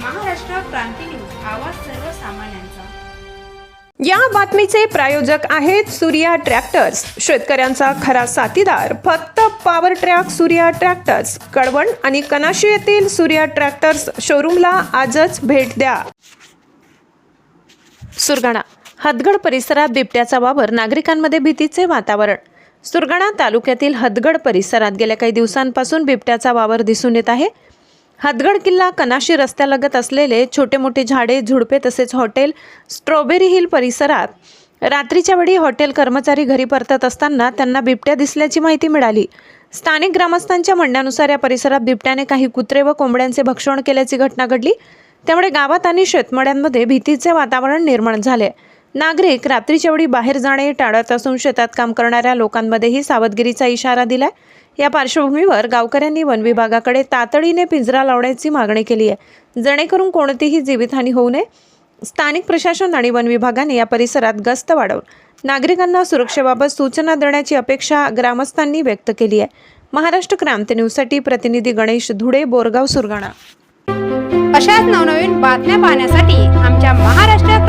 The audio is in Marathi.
क्रांती न्यूज आवाज सर्वसामान्यांचा. या बातमीचे प्रायोजक आहेत सूर्या ट्रॅक्टर्स. शेतकऱ्यांचा खरा साथीदार फक्त power track Surya tractors. Kalwan आणि कनाशी येथील सूर्या ट्रॅक्टर्स शोरूमला आजच भेट द्या. सुरगाणा हदगड परिसरात बिबट्याचा वावर नागरिकांमध्ये भीतीचे वातावरण. सुरगाणा तालुक्यातील हदगड परिसरात गेल्या काही दिवसांपासून बिबट्याचा वावर दिसून येत आहे. हदगड किल्ला कनाशी रस्त्यालगत असलेले छोटे मोठे झाडे झुडपे तसेच हॉटेल स्ट्रॉबेरी हिल परिसरात रात्रीच्या वेळी हॉटेल कर्मचारी घरी परतत असताना त्यांना बिबट्या दिसल्याची माहिती मिळाली. स्थानिक ग्रामस्थांच्या म्हणण्यानुसार या परिसरात बिबट्याने काही कुत्रे व कोंबड्यांचे भक्षण केल्याची घटना घडली. त्यामुळे गावात आणि शेतमड्यांमध्ये भीतीचे वातावरण निर्माण झाले. नागरिक रात्रीच्या वेळी बाहेर जाणे टाळत असून शेतात काम करणाऱ्या लोकांमध्येही सावधगिरीचा इशारा दिलाय. या पार्श्वभूमीवर गावकऱ्यांनी वन विभागाकडे तातडीने पिंजरा लावण्याची मागणी केली आहे. जेणेकरून कोणतीही जीवितहानी होऊ नये. स्थानिक प्रशासन आणि वन विभागाने या परिसरात गस्त वाढवून नागरिकांना सुरक्षेबाबत सूचना देण्याची अपेक्षा ग्रामस्थांनी व्यक्त केली आहे. महाराष्ट्र क्रांती न्यूजसाठी प्रतिनिधी गणेश धुडे बोरगाव सुरगाणा. अशाच नवनवीन बातम्या पाहण्यासाठी आमच्या महाराष्ट्र